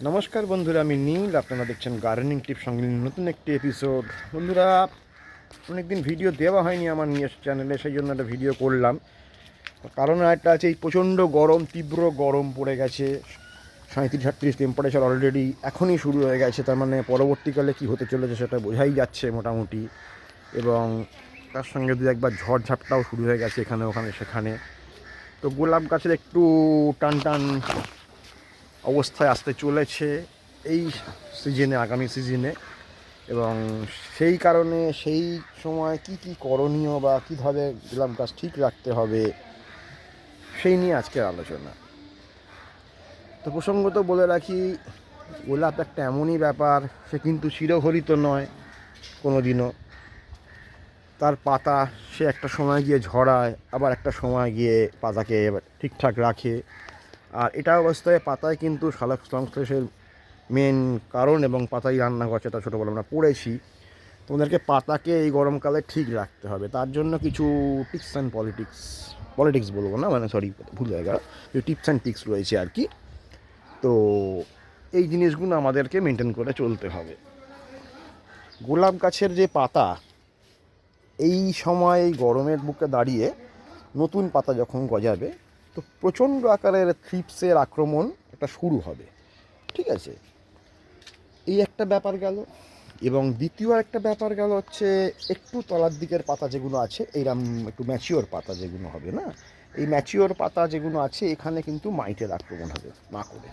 নমস্কার বন্ধুরা, আমি নীল। আপনারা দেখছেন গার্ডেনিং টিপ সঙ্গে নতুন একটি এপিসোড বন্ধুরা, অনেকদিন ভিডিও দেওয়া হয়নি আমার নিজস্ব চ্যানেলে সেই জন্য একটা ভিডিও করলাম। কারণ একটা আছে, এই প্রচণ্ড গরম, তীব্র গরম পড়ে গেছে। সাঁত্রিশ আটত্রিশ টেম্পারেচার অলরেডি এখনই শুরু হয়ে গেছে। তার মানে পরবর্তীকালে কি হতে চলেছে সেটা বোঝাই যাচ্ছে মোটামুটি। এবং তার সঙ্গে দু একবার ঝড় ঝাপটাও শুরু হয়ে গেছে এখানে, ওখানে, সেখানে। তো গোলাপ গাছের একটু টান টান অবস্থায় আসতে চলেছে এই সিজনে, আগামী সিজনে। এবং সেই কারণে সেই সময় কি কি করণীয় বা কীভাবে গোলাপ গাছ ঠিক রাখতে হবে, সেই নিয়ে আজকের আলোচনা। তো প্রসঙ্গত বলে রাখি, গোলাপ একটা এমনই ব্যাপার, সে কিন্তু চিরহরিত নয় কোনো দিনও তার পাতা সে একটা সময় গিয়ে ঝরায়, আবার একটা সময় গিয়ে পাতাকে ঠিকঠাক রাখে। আর এটা অবস্থায় পাতায় কিন্তু শালক সংশ্লেষের মেন কারণ এবং পাতাই রান্না করছে তা ছোটোবেলা আমরা পড়েছি। তোমাদেরকে পাতাকে এই গরমকালে ঠিক রাখতে হবে। তার জন্য কিছু টিপস অ্যান্ড পলিটিক্স পলিটিক্স বলব না মানে সরি ভুল জায়গা। টিপস অ্যান্ড টিক্স রয়েছে আর কি। তো এই জিনিসগুলো আমাদেরকে মেনটেন করে চলতে হবে। গোলাপ গাছের যে পাতা, এই সময় গরমের বুকে দাঁড়িয়ে নতুন পাতা যখন গজাবে তো প্রচণ্ড আকারের থ্রিপসের আক্রমণ একটা শুরু হবে। ঠিক আছে? এই একটা ব্যাপার গেল এবং দ্বিতীয় একটা ব্যাপার গেল হচ্ছে, একটু তলার দিকের পাতা যেগুলো আছে এইরকম একটু ম্যাচিওর পাতা যেগুলো হবে না? এই ম্যাচিওর পাতা যেগুলো আছে, এখানে কিন্তু মাইটের আক্রমণ হবে মাকড়ে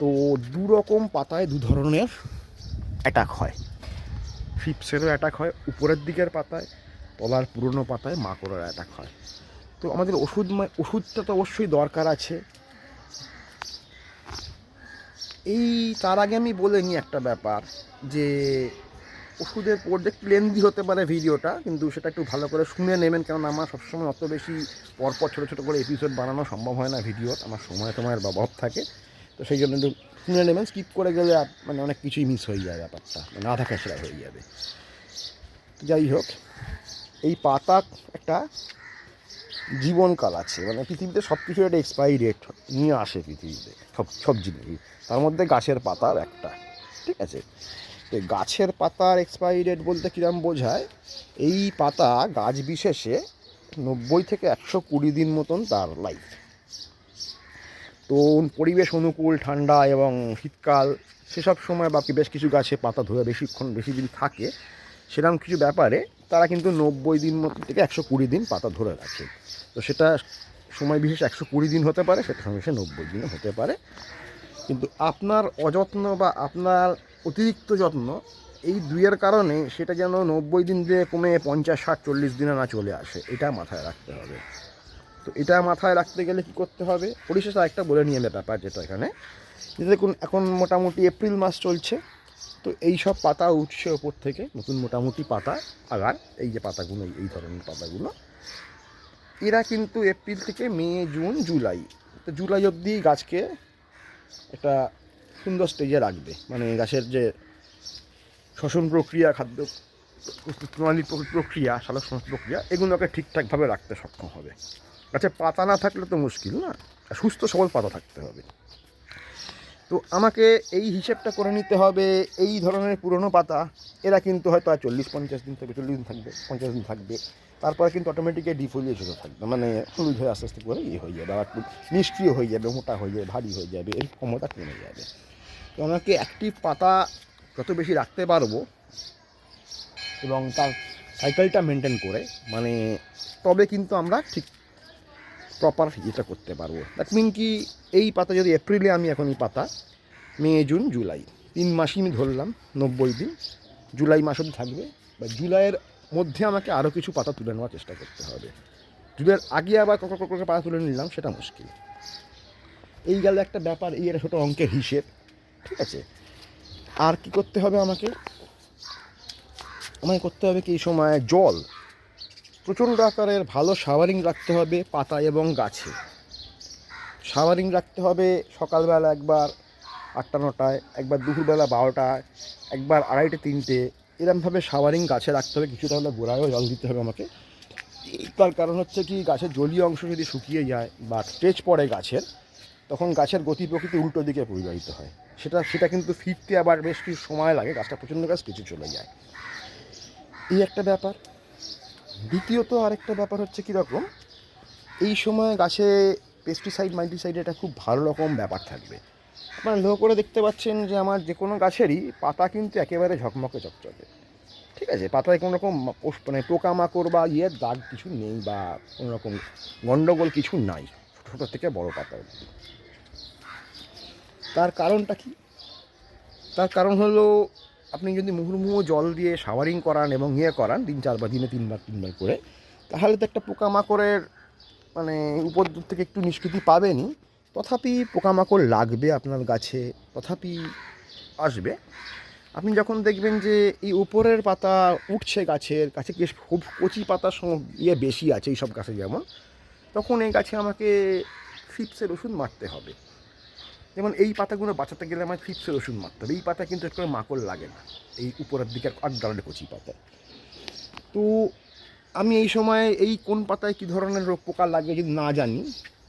তো দু রকম পাতায় দু ধরনের অ্যাটাক হয়। ফিপসেরও অ্যাটাক হয়, উপরের দিকের পাতায়, তলার পুরনো পাতায় মাকড়ের অ্যাটাক হয়। তো আমাদের ওষুধ ওষুধটা তো অবশ্যই দরকার আছে। এই তার আগে আমি বলে নিই একটা ব্যাপার যে ওষুধের একটু লেন্দি হতে পারে ভিডিওটা, কিন্তু সেটা একটু ভালো করে শুনে নেবেন কারণ আমার সবসময় অত বেশি পরপর ছোটো ছোটো করে এপিসোড বানানো সম্ভব হয় না ভিডিও আমার সময় সময়ের অভাব থাকে। তো সেই জন্য একটু শুনে নেবেন স্কিপ করে গেলে মানে অনেক কিছুই মিস হয়ে যায় ব্যাপারটা মানে আধা খেসরা হয়ে যাবে। যাই হোক, এই পাতা একটা জীবনকাল আছে। মানে পৃথিবীতে সব কিছুর একটা এক্সপায়ারি ডেট নিয়ে আসে পৃথিবীতে, সব সব জিনিস তার মধ্যে গাছের পাতার একটা, ঠিক আছে? তো গাছের পাতার এক্সপায়ারি ডেট বলতে কিরম বোঝায়? এই পাতা গাছ বিশেষে নব্বই থেকে একশো কুড়ি দিন মতন তার লাইফ তো পরিবেশ অনুকূল, ঠান্ডা এবং শীতকাল, সেসব সময় বাকি বেশ কিছু গাছে পাতা ধরে বেশিক্ষণ, বেশি দিন থাকে। সেরকম কিছু ব্যাপারে তারা কিন্তু নব্বই দিন মতো থেকে একশো কুড়ি দিন পাতা ধরে রাখে। তো সেটা সময় বিশেষ একশো কুড়ি দিন হতে পারে, সেটা সময় বিশেষ নব্বই দিনও হতে পারে। কিন্তু আপনার অযত্ন বা আপনার অতিরিক্ত যত্ন, এই দুইয়ের কারণে সেটা যেন নব্বই দিন দিয়ে কমে পঞ্চাশ, ষাট, চল্লিশ দিনে না চলে আসে, এটা মাথায় রাখতে হবে। তো এটা মাথায় রাখতে গেলে কি করতে হবে? পরিশেষে একটা বলে নিয়ে ব্যাপার যেটা এখানে। যে দেখুন, এখন মোটামুটি এপ্রিল মাস চলছে। তো এই সব পাতা উঠছে ওপর থেকে, নতুন মোটামুটি পাতা, আগার, এই যে পাতাগুলো, এই- ধরনের পাতাগুলো। এরা কিন্তু এপ্রিল থেকে মে, জুন, জুলাই। তো জুলাই অবধি গাছকে একটা সুন্দর স্টেজে রাখবে। মানে গাছের যে শ্বসন প্রক্রিয়া, খাদ্য প্রণালীর প্রক্রিয়া, সালোক প্রক্রিয়া, এগুলোকে ঠিকঠাকভাবে রাখতে সক্ষম হবে। গাছে পাতা না থাকলে তো মুশকিল না। সুস্থ সবল পাতা থাকতে হবে। তো আমাকে এই হিসেবটা করে নিতে হবে, এই ধরনের পুরনো পাতা, এরা কিন্তু হয়তো আর চল্লিশ, পঞ্চাশ দিন থাকবে, চল্লিশ দিন থাকবে, পঞ্চাশ দিন থাকবে। তারপরে কিন্তু অটোমেটিক্যালি ডিফোলিয়েজ হতে থাকবে মানে হলুদ হয়ে আস্তে আস্তে করে ইয়ে হয়ে যাবে, আবার একটু নিষ্ক্রিয় হয়ে যাবে, মোটা হয়ে যাবে, ভারী হয়ে যাবে এর ক্ষমতা কমে যাবে। তো আমাকে অ্যাক্টিভ পাতা যত বেশি রাখতে পারব এবং তার সাইকেলটা মেনটেন করে মানে তবে কিন্তু আমরা ঠিক প্রপার ইয়েটা করতে পারব। দ্যাট মিন কি, এই পাতা যদি এপ্রিলে আমি এখন এই পাতা মে জুন জুলাই তিন মাসই আমি ধরলাম, নব্বই দিন জুলাই মাস অবধি থাকবে, বা জুলাইয়ের মধ্যে আমাকে আরও কিছু পাতা তুলে নেওয়ার চেষ্টা করতে হবে। জুলাইয়ের আগে আবার কত কত পাতা তুলে নিলাম, সেটা মুশকিল। এই গেল একটা ব্যাপার, এই একটা ছোটো অঙ্কের হিসেব, ঠিক আছে? আর কি করতে হবে আমাকে? আমাকে করতে হবে কি এই সময় জল। প্রচণ্ড আকারের ভালো শাওয়ারিং রাখতে হবে পাতা এবং গাছে। শাওয়ারিং রাখতে হবে সকালবেলা একবার আটটা, নটায়, একবার দুপুরবেলা বারোটায়, একবার আড়াইটে, তিনটে। এরমভাবে শাওয়ারিং গাছে রাখতে হবে, কিছুটা হলে গোড়ায়ও জল দিতে হবে আমাকে। তার কারণ হচ্ছে কি, গাছের জলীয় অংশ যদি শুকিয়ে যায় বা স্ট্রেচ পড়ে গাছের, তখন গাছের গতি প্রকৃতি উল্টো দিকে পরিবাহিত হয়। সেটা সেটা কিন্তু ফিরতে আবার বেশ কিছু সময় লাগে, গাছটা প্রচণ্ড গাছ কিছু চলে যায়। এই একটা ব্যাপার। দ্বিতীয়ত আরেকটা ব্যাপার হচ্ছে কীরকম এই সময় গাছে পেস্টিসাইড মাল্টিসাইড এটা খুব ভালো রকম ব্যাপার থাকবে। আপনারা লক্ষ্য করে দেখতে পাচ্ছেন যে আমার যে কোনো গাছেরই পাতা কিন্তু একেবারে ঝকমকে চকচকে। ঠিক আছে, পাতায় কোনো রকম মানে পোকামাকড় বা ইয়ের দাগ কিছু নেই বা কোনো রকম গণ্ডগোল কিছু নাই, ছোটো থেকে বড় পাতা তার কারণটা কি? তার কারণ হলো আপনি যদি মুহুর্মুহু জল দিয়ে শাওয়ারিং করান এবং ইয়ে করান তিন চারবার দিনে তিনবার তিনবার করে, তাহলে তো একটা পোকামাকড়ের মানে উপদ্রব থেকে একটু নিষ্কৃতি পাবেনই। তথাপি পোকামাকড় লাগবে আপনার গাছে, তথাপি আসবে। আপনি যখন দেখবেন যে এই উপরের পাতা উঠছে গাছের, গাছে খুব কচি পাতার সম ইয়ে বেশি আছে এই সব গাছে যেমন, তখন এই গাছে আমাকে ফিপসের ওষুধ মারতে হবে। যেমন এই পাতাগুলো বাঁচাতে গেলে আমার ফিপসের ওষুধ মারতে হবে। এই পাতা কিন্তু একটু মাকড় লাগে না। এই উপরের দিকে আট ডালের কচি পাতা। তো আমি এই সময় এই কোন পাতায় কী ধরনের রোগ পোকা লাগে যদি না জানি,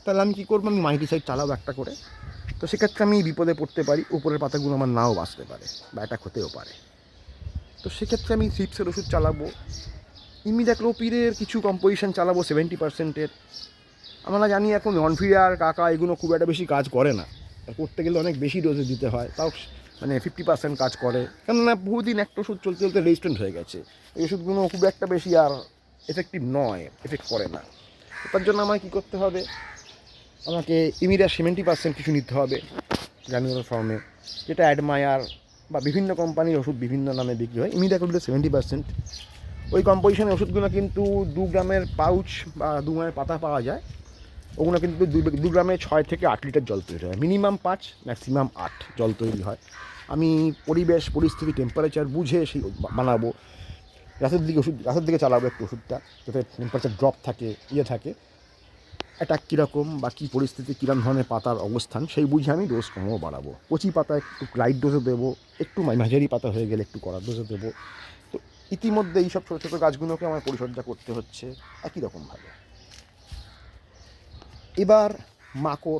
তাহলে আমি কী করব? আমি মাইটিসাইড চালাবো একটা করে। তো সেক্ষেত্রে আমি বিপদে পড়তে পারি, উপরের পাতাগুলো আমার নাও বাঁচতে পারে বা এটা হতেও পারে। তো সেক্ষেত্রে আমি সিপসের ওষুধ চালাবো। ইমিডাক্লোপিরের কিছু কম্পোজিশন চালাবো সেভেন্টি পার্সেন্টের আমরা জানি এখন ননফিয়ার, কাকা এগুলো খুব একটা বেশি কাজ করে না। করতে গেলে অনেক বেশি ডোজে দিতে হয়। তাও মানে ফিফটি পার্সেন্ট কাজ করে। কেননা বহুদিন একটা ওষুধ চলতে চলতে রেজিস্ট্যান্ট হয়ে গেছে। এই ওষুধগুলো খুব একটা বেশি আর এফেক্টিভ নয় এফেক্ট করে না। তার জন্য আমাকে কী করতে হবে? আমাকে ইমিডিয়া সেভেন্টি পার্সেন্ট কিছু নিতে হবে গ্রানুলার ফর্মে যেটা অ্যাডমায়ার বা বিভিন্ন কোম্পানির ওষুধ বিভিন্ন নামে বিক্রি হয়। ইমিডিয়া করলে সেভেন্টি পার্সেন্ট ওই কম্পোজিশনের ওষুধগুলো কিন্তু দু গ্রামের পাউচ বা দু গ্রামের পাতা পাওয়া যায়। ওগুলো কিন্তু দু গ্রামে ছয় থেকে আট লিটার জল তৈরি হয়। মিনিমাম পাঁচ, ম্যাক্সিমাম আট জল তৈরি হয়। আমি পরিবেশ, পরিস্থিতি টেম্পারেচার বুঝে সেই বানাবো। রাতের দিকে ওষুধ, রাতের দিকে চালাবো একটু ওষুধটা, যাতে টেম্পারেচার ড্রপ থাকে ইয়ে থাকে। এটা কীরকম বা কী পরিস্থিতি কীরকম ধরনের পাতার অবস্থান, সেই বুঝে আমি ডোজ কমও বাড়াবো। কচি পাতা একটু লাইট ডোজে দেবো, একটু মাঝারি পাতা হয়ে গেলে একটু কড়া ডোজে দেবো। তো ইতিমধ্যে এইসব ছোটো ছোটো গাছগুলোকে আমার পরিচর্যা করতে হচ্ছে। একই রকমভাবে। এবার মাকড়।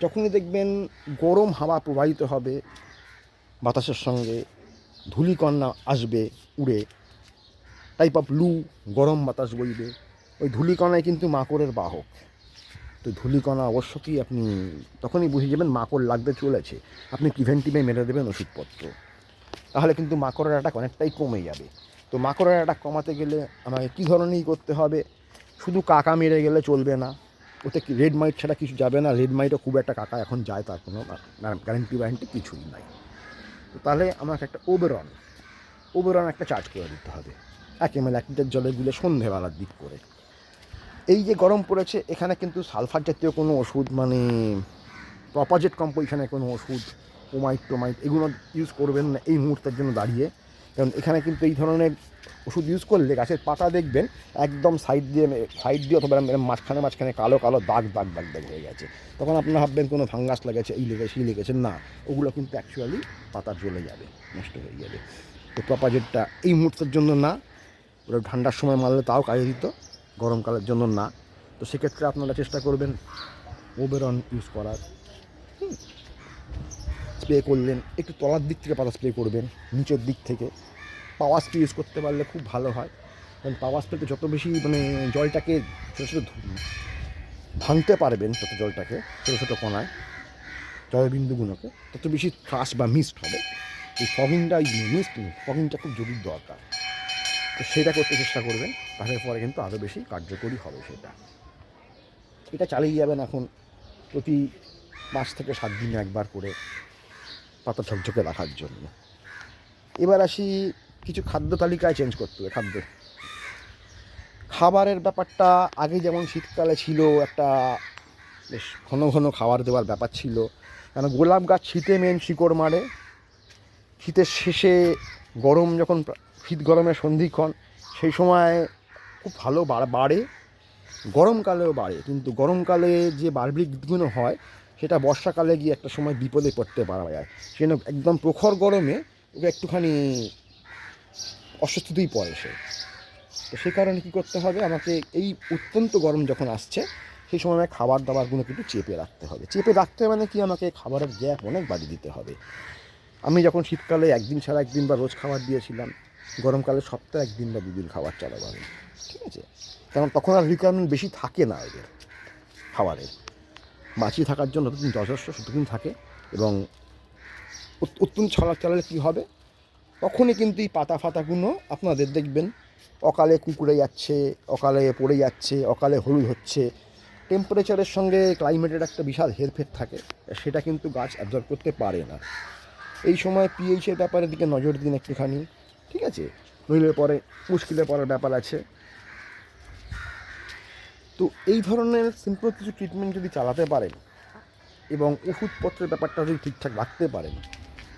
যখনই দেখবেন গরম হাওয়া প্রবাহিত হবে, বাতাসের সঙ্গে ধূলিকণা আসবে উড়ে টাইপ অফ লু, গরম বাতাস বইবে। ওই ধূলিকণায় কিন্তু মাকড়ের বাহক। তো ধূলিকণা অবশ্যই আপনি তখনই বুঝে যাবেন মাকড় লাগতে চলেছে। আপনি প্রিভেন্টিভে মেরে দেবেন ওষুধপত্র। তাহলে কিন্তু মাকড়ের অ্যাটাক অনেকটাই কমে যাবে। তো মাকড়ের অ্যাটাক কমাতে গেলে আমাকে কী ধরনেরই করতে হবে? শুধু কাকা মেরে গেলে চলবে না। ওতে রেড মাইট ছাড়া কিছু যাবে না। রেড মাইটও খুব একটা কাকা এখন যায় তার কোনো গ্যারান্টি ওয়ারেন্টি কিছুই নাই। তো তাহলে আমাকে একটা ওবেরন ওবেরন একটা চার্জ করে দিতে হবে। এক এম এল এক লিটার জলে গুলে সন্ধেবেলার দিক করে। এই যে গরম পড়েছে, এখানে কিন্তু সালফার জাতীয় কোনো ওষুধ মানে প্রপাজেট কম্পোজিশনের কোনো ওষুধ ওমাইট টোমাইট এগুলো ইউজ করবেন না এই মুহূর্তের জন্য দাঁড়িয়ে। কারণ এখানে কিন্তু এই ধরনের ওষুধ ইউজ করলে গাছের পাতা দেখবেন একদম সাইড দিয়ে সাইড দিয়ে অথবা মাঝখানে মাঝখানে কালো কালো দাগ দাগ দাগ দাগ হয়ে গেছে। তখন আপনারা ভাববেন কোনো ফাঙ্গাস লেগেছে, এই লেগেছে সেই লেগেছে। না, ওগুলো কিন্তু অ্যাকচুয়ালি পাতা জ্বলে যাবে, নষ্ট হয়ে যাবে। তো প্রপাজেটটা এই মুহূর্তের জন্য না ওটা ঠান্ডার সময় মারলে তাও কাজে দিত, গরমকালের জন্য না। তো সেক্ষেত্রে আপনারা চেষ্টা করবেন ওবেরন ইউজ করার। স্প্রে করলেন, একটু তলার দিক থেকে পাতা স্প্রে করবেন, নিচের দিক থেকে। পাওয়ার স্প্রে ইউজ করতে পারলে খুব ভালো হয়। কারণ পাওয়ার স্প্রেতে যত বেশি মানে জলটাকে ছোটো ছোটো ভাঙতে পারবেন তত জলটাকে, ছোটো ছোটো কণায় জলের বিন্দুগুলোকে তত বেশি থ্রাস বা মিস্ট হবে। এই ফগিংটা মিস্ট ফগিংটা খুব জরুরি দরকার। তো সেটা করতে চেষ্টা করবেন, তাহলে পরে কিন্তু আরও বেশি কার্যকরী হবে সেটা। এটা চালিয়ে যাবেন এখন প্রতি পাঁচ থেকে সাত দিনে একবার করে। পাতা ঝকঝকে রাখার জন্য। এবার আসি, কিছু খাদ্য তালিকায় চেঞ্জ করতে হবে, খাদ্য। খাবারের ব্যাপারটা আগে যেমন শীতকালে ছিল, একটা বেশ ঘন ঘন খাবার দেওয়ার ব্যাপার ছিল। কেন গোলাপ গাছ শীতে মেন শিকড় মারে। শীতের শেষে গরম যখন শীত গরমের সন্ধিক্ষণ সেই সময় খুব ভালো বাড়ে। গরমকালেও বাড়ে, কিন্তু গরমকালে যে বার্বিকগুলো হয় সেটা বর্ষাকালে গিয়ে একটা সময় বিপদে পড়তে পারা যায়। সেজন্য একদম প্রখর গরমে ওকে একটুখানি অস্বস্তিতেই পড়ে সে। তো সে কারণে কী করতে হবে? আমাকে এই অত্যন্ত গরম যখন আসছে, সেই সময় আমাকে খাবার দাবারগুলো কিন্তু চেপে রাখতে হবে। চেপে রাখতে মানে কি? আমাকে খাবারের গ্যাপ অনেক বাড়িয়ে দিতে হবে। আমি যখন শীতকালে একদিন ছাড়া একদিন বা রোজ খাবার দিয়েছিলাম, গরমকালে সপ্তাহে একদিন বা দুদিন খাবার চালাবো ঠিক আছে? কারণ তখন আর রিকোয়ারমেন্ট বেশি থাকে না এদের খাবারের। বাঁচিয়ে থাকার জন্য যতদিন যথেষ্ট ততদিন থাকে এবং অত্যন্ত ছড়া চালালে কী হবে? তখনই কিন্তু এই পাতা ফাতাগুলো আপনাদের দেখবেন। অকালে কুকুরে যাচ্ছে, অকালে পড়ে যাচ্ছে, অকালে হলুদ হচ্ছে। টেম্পারেচারের সঙ্গে ক্লাইমেটের একটা বিশাল হেরফের থাকে, সেটা কিন্তু গাছ অ্যাবজর্ব করতে পারে না। এই সময় পিএইচের ব্যাপারের দিকে নজর দিন একটুখানি, ঠিক আছে? নইলে পরে মুশকিলে পড়ার ব্যাপার আছে। তো এই ধরনের সিম্পল কিছু ট্রিটমেন্ট যদি চালাতে পারেন এবং ওষুধপত্রের ব্যাপারটা যদি ঠিকঠাক রাখতে পারেন,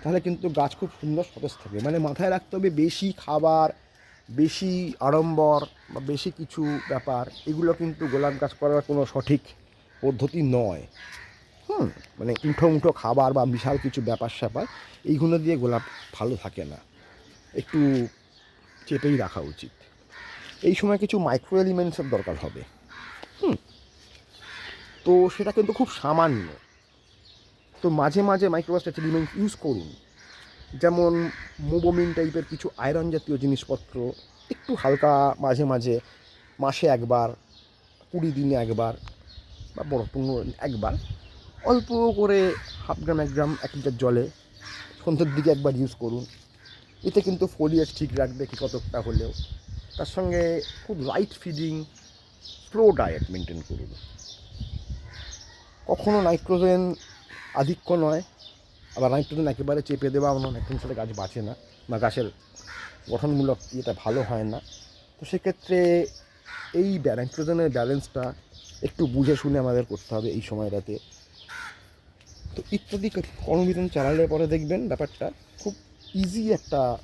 তাহলে কিন্তু গাছ খুব সুন্দর সতেজ থাকবে। মানে মাথায় রাখতে হবে বেশি খাবার, বেশি আড়ম্বর বা বেশি কিছু ব্যাপার, এগুলো কিন্তু গোলাপ গাছ করার কোনো সঠিক পদ্ধতি নয়। হুম মানে উঠো মুঠো খাবার বা বিশাল কিছু ব্যাপার স্যাপার, এইগুলো দিয়ে গোলাপ ভালো থাকে না। একটু চেপেই রাখা উচিত। এই সময় কিছু মাইক্রো এলিমেন্টসের দরকার হবে। তো সেটা কিন্তু খুব সামান্য। তো মাঝে মাঝে মাইক্রোস্ট্যাচ এলিমেন্ট ইউজ করুন। যেমন মোবোমিন টাইপের কিছু আয়রন জাতীয় জিনিসপত্র, একটু হালকা মাঝে মাঝে, মাসে একবার, কুড়ি দিনে একবার, বা বড় পনেরো একবার, অল্প করে হাফ গ্রাম এক গ্রাম এক লিটার জলে সন্ধ্যের দিকে একবার ইউজ করুন। এতে কিন্তু ফোলিয়াস ঠিক রাখবে কি কতকটা হলেও। তার সঙ্গে খুব light feeding slow diet maintain করুন। কখনো নাইট্রোজেন আধিক্য নয়। আবার নাইট্রোজেন একেবারে চেপে দেওয়া অন্য নাইট্রোজেন সাথে গাছ বাঁচে না বা গাছের গঠনমূলক ইয়েটা ভালো হয় না। তো সেক্ষেত্রে এই নাইট্রোজেনের ব্যালেন্সটা একটু বুঝে শুনে আমাদের করতে হবে এই সময়টাতে। তো ইত্যাদি কর্মবিধান চালালে পরে দেখবেন ব্যাপারটা খুব ইজি একটা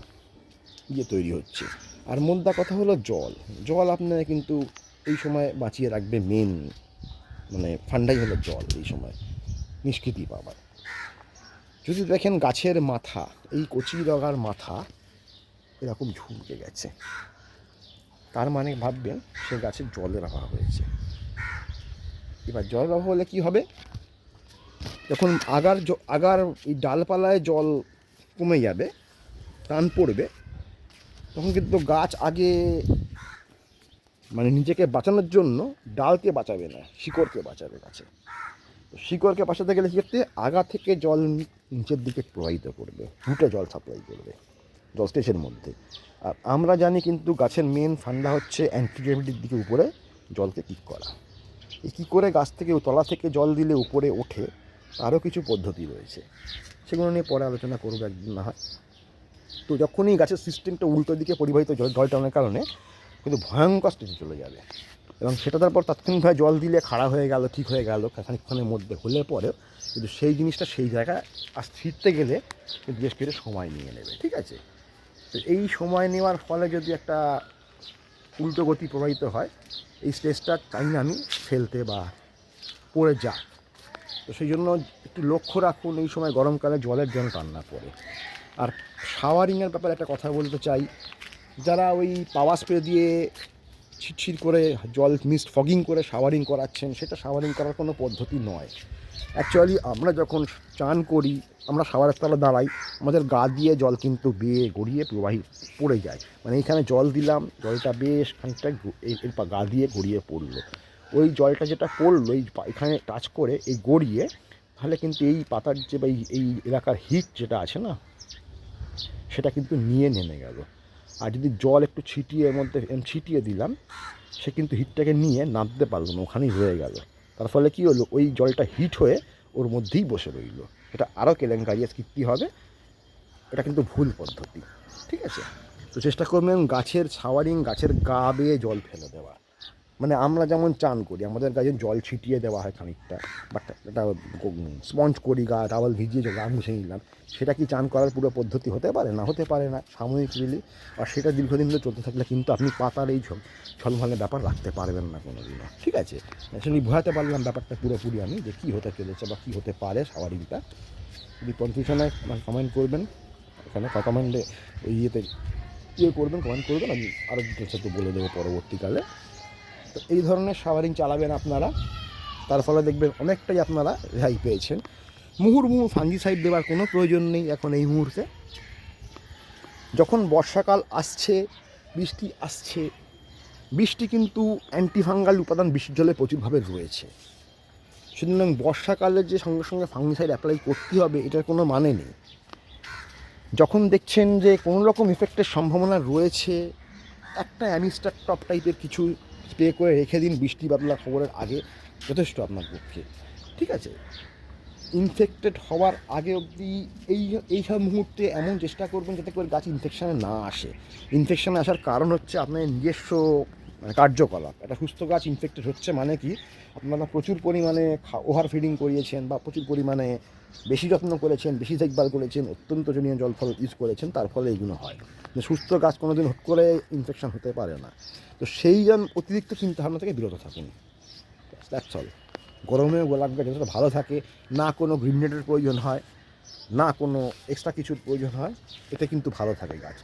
ইয়ে তৈরি হচ্ছে। আর মোদ্দা কথা হলো জল। জল আপনারা কিন্তু এই সময় বাঁচিয়ে রাখবে মেন মানে ফান্ডাই হলো জল এই সময়। নিষ্কৃতি পাবার যদি দেখেন গাছের মাথা, এই কচি ডগার মাথা, এরকম ঝুঁকে গেছে। তার মানে ভাববেন সে গাছের জলের অভাব হয়েছে। এবার জলের অভাব হলে কী হবে? যখন আগার আগার এই ডালপালায় জল কমে যাবে টান পড়বে, তখন কিন্তু গাছ আগে মানে নিজেকে বাঁচানোর জন্য ডালকে বাঁচাবে না, শিকড়কে বাঁচাবে গাছে। তো শিকড়কে বাঁচাতে গেলে করতে আগা থেকে জল নিচের দিকে প্রবাহিত করবে রুটে জল সাপ্লাই করবে, জল স্টেজের মধ্যে। আর আমরা জানি কিন্তু গাছের মেন ফান্ডা হচ্ছে অ্যান্টিগ্রেভিটির দিকে উপরে জলকে কিক করা। এই কী করে গাছ থেকে তলা থেকে জল দিলে উপরে ওঠে, তারও কিছু পদ্ধতি রয়েছে। সেগুলো নিয়ে পরে আলোচনা করব একদিন না হয়। তো যখনই গাছের সিস্টেমটা উল্টো দিকে পরিবাহিত জল জল কারণে কিন্তু ভয়ঙ্কর স্টেজে চলে যাবে। এবং সেটা তারপর তাৎক্ষণিকভাবে জল দিলে খাড়া হয়ে গেল, ঠিক হয়ে গেল, খানিকক্ষণের মধ্যে হলে পরেও কিন্তু সেই জিনিসটা সেই জায়গায় আর ফিরতে গেলে কিন্তু বেশ কিছু সময় নিয়ে নেবে, ঠিক আছে? তো এই সময় নেওয়ার ফলে যদি একটা উল্টো গতি প্রবাহিত হয়, এই স্টেজটা চাই না আমি ফেলতে বা পড়ে যাক। তো সেই জন্য একটু লক্ষ্য রাখুন, এই সময় গরমকালে জলের জন্য টান না পড়ে আর শাওয়ারিংয়ের ব্যাপারে একটা কথা বলতে চাই যারা ওই পাওয়ার স্প্রে দিয়ে ছিটছিট করে জল মিস্ট ফগিং করে শাওয়ারিং করাচ্ছেন, সেটা শাওয়ারিং করার কোনো পদ্ধতি নয়। অ্যাকচুয়ালি আমরা যখন চান করি, আমরা শাওয়ারের তলা দাঁড়াই, আমাদের গা দিয়ে জল কিন্তু বেয়ে গড়িয়ে প্রবাহী পড়ে যায়। মানে এখানে জল দিলাম, জলটা বেশ খানিকটা এর গা দিয়ে গড়িয়ে পড়ল। ওই জলটা যেটা পড়ল, এই এখানে টাচ করে, এই গড়িয়ে, তাহলে কিন্তু এই পাতার যে বা এই এলাকার হিট যেটা আছে না, সেটা কিন্তু নিয়ে নেমে গেল। আর যদি জল একটু ছিটিয়ে এর মধ্যে ছিটিয়ে দিলাম, সে কিন্তু হিটটাকে নিয়ে নামতে পারল না, ওখানেই রয়ে গেল। তার ফলে কী হলো, ওই জলটা হিট হয়ে ওর মধ্যেই বসে রইল। এটা আরও কেলেঙ্কারি আজকে কী হবে, এটা কিন্তু ভুল পদ্ধতি, ঠিক আছে? তো চেষ্টা করবেন গাছের ছাওয়ারিং, গাছের গা বেয়ে জল ফেলে দেওয়া মানে আমরা যেমন চান করি, আমাদের গাছে জল ছিটিয়ে দেওয়া হয় খানিকটা বাট একটা স্পঞ্জ করি, গা টাওয়াল ভিজিয়ে গা মুছে নিলাম, সেটা কি চান করার পুরো পদ্ধতি হতে পারে? না হতে পারে না, সাময়িক রিলি আর সেটা দীর্ঘদিন ধরে চলতে থাকলে কিন্তু আপনি পাতার এই ঝল ছলমলে ব্যাপার রাখতে পারবেন না কোনো দিনও ঠিক আছে? আসলে বোঝাতে পারলাম ব্যাপারটা পুরোপুরি আমি, যে কী হতে চলেছে বা কী হতে পারে সাওয়ারিংটা যদি কনফিউশনে আমাকে কমেন্ট করবেন। এখানে কমেন্টে ওই ইয়েতে ইয়ে করবেন কমেন্ট করবেন, আমি আরও ডিটেলস একটু বলে দেবো পরবর্তীকালে। তো এই ধরনের শাওয়ারিং চালাবেন আপনারা। তার ফলে দেখবেন অনেকটাই আপনারা রেহাই পেয়েছেন। মুহুর্মুহু ফাঙ্গিসাইড দেওয়ার কোনো প্রয়োজন নেই এখন এই মুহূর্তে। যখন বর্ষাকাল আসছে, বৃষ্টি আসছে, বৃষ্টি কিন্তু অ্যান্টিফাঙ্গাল উপাদান বৃষ্টির জলে প্রচুরভাবে রয়েছে। সুতরাং বর্ষাকালে যে সঙ্গে সঙ্গে ফাঙ্গিসাইড অ্যাপ্লাই করতে হবে, এটার কোনো মানে নেই। যখন দেখছেন যে কোনো রকম ইফেক্টের সম্ভাবনা রয়েছে, একটা অ্যামিস্টার টপ টাইপের কিছু স্প্রে করে রেখে দিন বৃষ্টি বাদলা খবরের আগে, যথেষ্ট আপনার পক্ষে। ঠিক আছে? ইনফেক্টেড হওয়ার আগে অবধি এই এই সব মুহূর্তে এমন চেষ্টা করবেন যাতে করে গাছ ইনফেকশানে না আসে। ইনফেকশানে আসার কারণ হচ্ছে আপনার নিজস্ব মানে কার্যকলাপ। একটা সুস্থ গাছ ইনফেক্টেড হচ্ছে মানে কি, আপনারা প্রচুর পরিমাণে ওভার ফিডিং করিয়েছেন বা প্রচুর পরিমাণে বেশি যত্ন করেছেন, বেশি দেখভাল করেছেন, অত্যন্ত জনীয় জল ফল ইউজ করেছেন, তার ফলে এইগুলো হয়। সুস্থ গাছ কোনোদিন হুট করে ইনফেকশন হতে পারে না। তো সেই জন অতিরিক্ত চিন্তাভাবনা থেকে বিরত থাকুন। দ্যাটস অল গরমেও গোলাপ গাছ যতটা ভালো থাকে, না কোনো গ্রিনেটের প্রয়োজন হয়, না কোনো এক্সট্রা কিছুর প্রয়োজন হয়, এতে কিন্তু ভালো থাকে গাছ।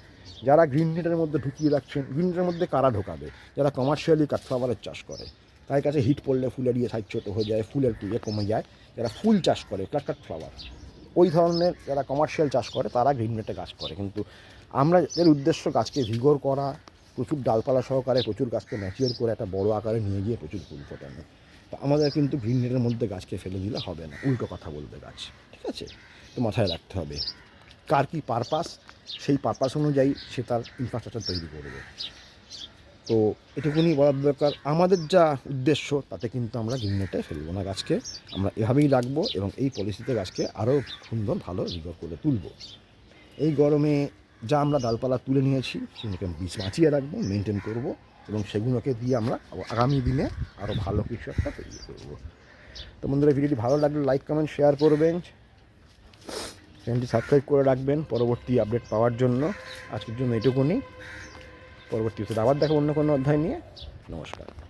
যারা গ্রিন নেটের মধ্যে ঢুকিয়ে রাখছেন গ্রিন নেটের মধ্যে কারা ঢোকাবে? যারা কমার্শিয়ালি কাঠফ্লাওয়ারের চাষ করে তার কাছে হিট পড়লে ফুলের ইয়ে সাইজ ছোটো হয়ে যায়, ফুলের ইয়ে কমে যায় যারা ফুল চাষ করে কাট ফ্লাওয়ার ওই ধরনের যারা কমার্শিয়াল চাষ করে, তারা গ্রিন নেটে গাছ করে। কিন্তু আমরা এর উদ্দেশ্য গাছকে ভিগর করা, প্রচুর ডালপালা সহকারে প্রচুর গাছকে ম্যাচিওর করে একটা বড় আকারে নিয়ে গিয়ে প্রচুর ফুল ফোটানো। তো আমাদের কিন্তু গ্রিন নেটের মধ্যে গাছকে ফেলে দিলে হবে না। উল্টো কথা বলবে গাছ, ঠিক আছে? তো মাথায় রাখতে হবে। কার কী পারপাস সেই পারপাস অনুযায়ী সে তার ইনফ্রাস্ট্রাকচার তৈরি করবে। তো এটুকুনি বলার দরকার। আমাদের যা উদ্দেশ্য, তাতে কিন্তু আমরা গ্রিন ফেলব না গাছকে। আমরা এভাবেই রাখব এবং এই পলিসিতে গাছকে আরও সুন্দর, ভালো রিগর করে তুলবো। এই গরমে যা আমরা ডালপালা তুলে নিয়েছি, সেগুলোকে বীজ বাঁচিয়ে রাখব মেনটেন করব এবং সেগুলোকে দিয়ে আমরা আগামী দিনে আরও ভালো কিছু একটা তৈরি করব। তো বন্ধুরা, ভিডিওটি ভালো লাগলে লাইক কমেন্ট শেয়ার করবেন। চ্যানেলটি সাবস্ক্রাইব করে রাখবেন। পরবর্তী আপডেট পাওয়ার জন্য। আজকের জন্য এটুকুনি। পরবর্তী আবার দেখো অন্য কোনো অধ্যায় নিয়ে। নমস্কার।